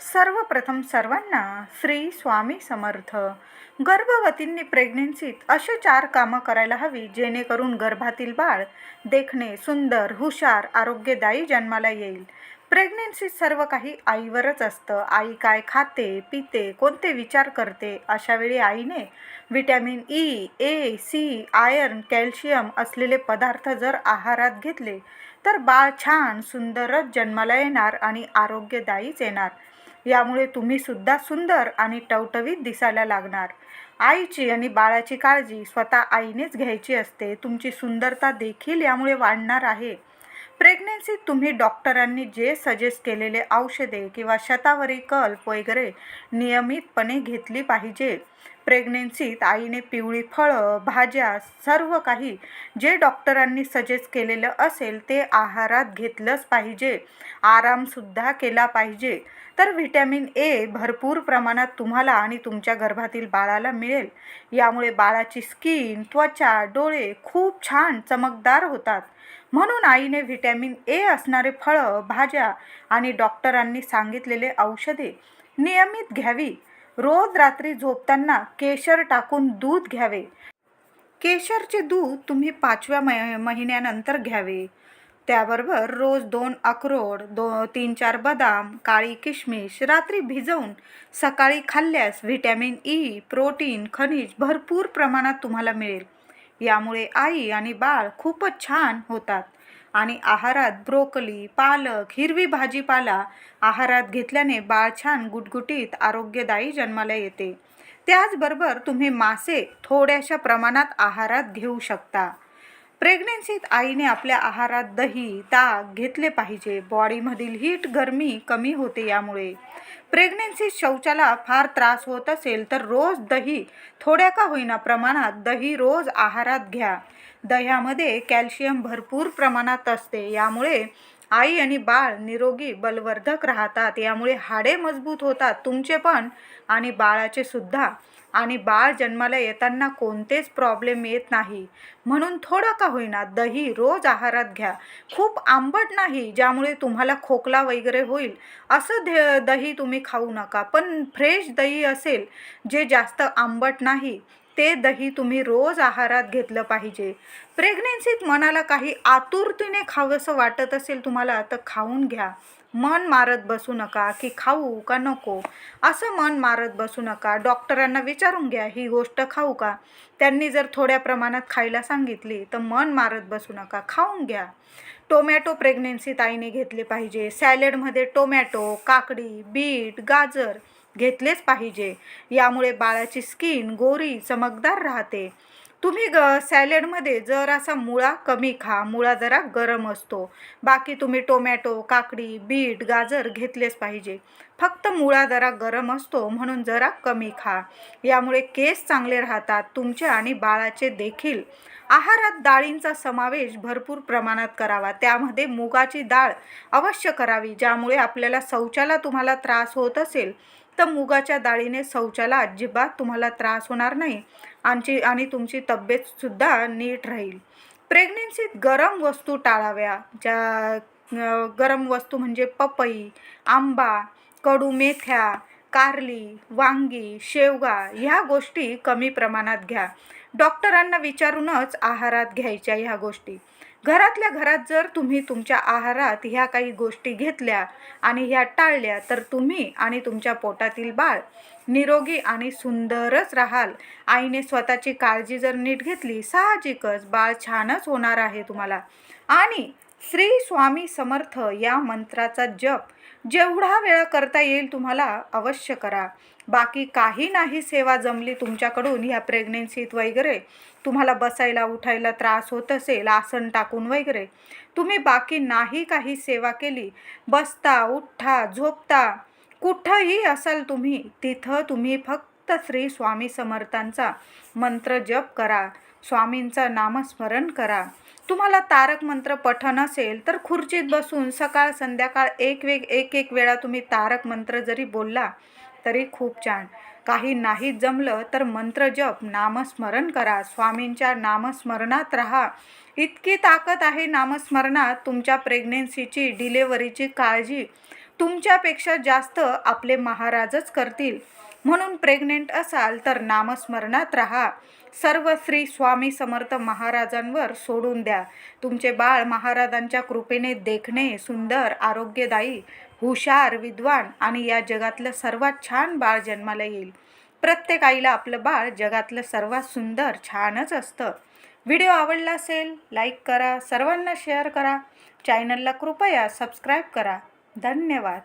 सर्वप्रथम सर्वांना श्री स्वामी समर्थ. गर्भवतींनी प्रेग्नेन्सीत असे चार कामं करायला हवी जेणेकरून गर्भातील बाळ देखणे सुंदर हुशार आरोग्यदायी जन्माला येईल. प्रेग्नेन्सीत सर्व काही आईवरच असतं. आई काय खाते पिते कोणते विचार करते अशावेळी आईने vitamin E A C iron calcium असलेले पदार्थ जर आहारात घेतले तर बाळ छान सुंदरच जन्माला येणार आणि आरोग्यदायीच येणार. यामुळे तुम्ही सुद्धा सुंदर आणि टवटवीत दिसायला लागणार. आईची आणि बाळाची काळजी स्वतः आईनेच घ्यायची असते. तुमची सुंदरता देखील यामुळे वाढणार आहे. प्रेग्नेन्सीत तुम्ही डॉक्टरांनी जे सजेस्ट केलेले औषधे किंवा शतावरी कल्प वगैरे नियमितपणे घेतली पाहिजे. प्रेग्नेन्सीत आईने पिवळी फळं भाज्या सर्व काही जे डॉक्टरांनी सजेस्ट केलेलं असेल ते आहारात घेतलंच पाहिजे. आरामसुद्धा केला पाहिजे. तर व्हिटॅमिन ए भरपूर प्रमाणात तुम्हाला आणि तुमच्या गर्भातील बाळाला मिळेल. यामुळे बाळाची स्किन त्वचा डोळे खूप छान चमकदार होतात. म्हणून आईने व्हिटॅमिन ए असणारे फळं भाज्या आणि डॉक्टरांनी सांगितलेले औषधे नियमित घ्यावी. रोज रात्री झोपताना केशर टाकून दूध घ्यावे. केशरचे दूध तुम्ही पाचव्या मह महिन्यानंतर घ्यावे. त्याबरोबर रोज दोन अक्रोड दो तीन चार बदाम काळी किशमिश रात्री भिजवून सकाळी खाल्ल्यास व्हिटॅमिन ई प्रोटीन खनिज भरपूर प्रमाणात तुम्हाला मिळेल. यामुळे आई आणि बाळ खूपच छान होतात. आणि आहारात ब्रोकली पालक हिरवी भाजीपाला आहारात घेतल्याने बाळ छान गुटगुटीत आरोग्यदायी जन्माला येते. त्याचबरोबर तुम्ही मासे थोड्याशा प्रमाणात आहारात घेऊ शकता. प्रेग्नेन्सीत आईने आपल्या आहारात दही ताक घेतले पाहिजे. बॉडीमधील हीट गरमी कमी होते यामुळे. प्रेग्नेन्सीत शौचाला फार त्रास होत असेल तर रोज दही थोड्या का होईना प्रमाणात दही रोज आहारात घ्या. दह्यामध्ये कॅल्शियम भरपूर प्रमाणात असते. यामुळे आई आणि बाळ निरोगी बलवर्धक राहतात. यामुळे हाडे मजबूत होतात. तुमचे पण आणि बाळाचे सुद्धा. आणि बाळ जन्माला येताना कोणतेच प्रॉब्लेम येत नाही. म्हणून थोडं का होईना दही रोज आहारात घ्या. खूप आंबट नाही ज्यामुळे तुम्हाला खोकला वगैरे होईल. असं ध दही तुम्ही खाऊ नका. पण फ्रेश दही असेल जे जास्त आंबट नाही ते दही तुम्ही रोज आहारात घेतलं पाहिजे. प्रेग्नेन्सीत मनाला काही आतुरतेने खावंसं वाटत असेल तुम्हाला तर खाऊन घ्या. मन मारत बसू नका की खाऊ का नको? असं मन मारत बसू नका. डॉक्टरांना विचारून घ्या ही गोष्ट खाऊ का? त्यांनी जर थोड्या प्रमाणात खायला सांगितली तर मन मारत बसू नका खाऊन घ्या. टोमॅटो प्रेग्नेन्सीत आईने घेतले पाहिजे. सॅलेडमध्ये टोमॅटो काकडी बीट गाजर घेतलेच पाहिजे. यामुळे बाळाची स्किन गोरी चमकदार राहते. तुम्ही ग सॅलेडमध्ये जरासा मुळा कमी खा मुळा जरा गरम असतो. बाकी तुम्ही टोमॅटो काकडी बीट गाजर घेतलेच पाहिजे. फक्त मुळा जरा गरम असतो म्हणून जरा कमी खा. यामुळे केस चांगले राहतात तुमचे आणि बाळाचे देखील. आहारात डाळींचा समावेश भरपूर प्रमाणात करावा. त्यामध्ये मुगाची डाळ अवश्य करावी ज्यामुळे आपल्याला शौचाला तुम्हाला त्रास होत असेल. तर मुगाच्या डाळीने शौचाला अजिबात तुम्हाला त्रास होणार नाही. आणखी आणि तुमची तब्येतसुद्धा नीट राहील. प्रेग्नेन्सीत गरम वस्तू टाळाव्या ज्या गरम वस्तू म्हणजे पपई आंबा कडू मेथ्या कारली वांगी शेवगा ह्या गोष्टी कमी प्रमाणात घ्या. डॉक्टरांना विचारूनच आहारात घ्यायच्या ह्या गोष्टी. घरातल्या घरात जर तुम्ही तुमच्या आहारात ह्या काही गोष्टी घेतल्या आणि ह्या टाळल्या तर तुम्ही आणि तुमच्या पोटातील बाळ निरोगी आणि सुंदरच राहाल. आईने स्वतःची काळजी जर नीट घेतली साहजिकच बाळ छानच होणार आहे तुम्हाला. आणि श्री स्वामी समर्थ या मंत्राचा जप जेवढा वेळा करता येईल तुम्हाला अवश्य करा. बाकी काही नाही सेवा जमली तुमच्याकडून ह्या प्रेग्नेन्सीत वगैरे तुम्हाला बसायला उठायला त्रास होत असेल आसन टाकून वगैरे तुम्ही बाकी नाही काही सेवा केली बसता उठता झोपता कुठंही असाल तुम्ही तिथं तुम्ही फक्त श्री स्वामी समर्थांचा मंत्र जप करा. स्वामींचं नामस्मरण करा. तुम्हाला तारक मंत्र पठन असेल तर खुर्चीत बसून सकाळ संध्याकाळ एक वेग एक एक वेळा तुम्ही तारक मंत्र जरी बोलला तरी खूप छान. काही नाही जमलं तर मंत्र जप नामस्मरण करा. स्वामींच्या नामस्मरणात राहा. इतकी ताकद आहे नामस्मरणात तुमच्या प्रेग्नेन्सीची डिलेवरीची काळजी. तुमच्यापेक्षा जास्त आपले महाराजच करतील. म्हणून प्रेग्नेंट असाल तर नामस्मरणात राहा. सर्व श्री स्वामी समर्थ महाराजांवर सोडून द्या. तुमचे बाळ महाराजांच्या कृपेने देखणे सुंदर आरोग्यदायी हुशार विद्वान आणि या जगातलं सर्वात छान बाळ जन्माला येईल. प्रत्येक आईला आपलं बाळ जगातलं सर्वात सुंदर छानच असतं. व्हिडिओ आवडला असेल लाईक करा सर्वांना शेअर करा. चॅनलला कृपया सबस्क्राईब करा. धन्यवाद.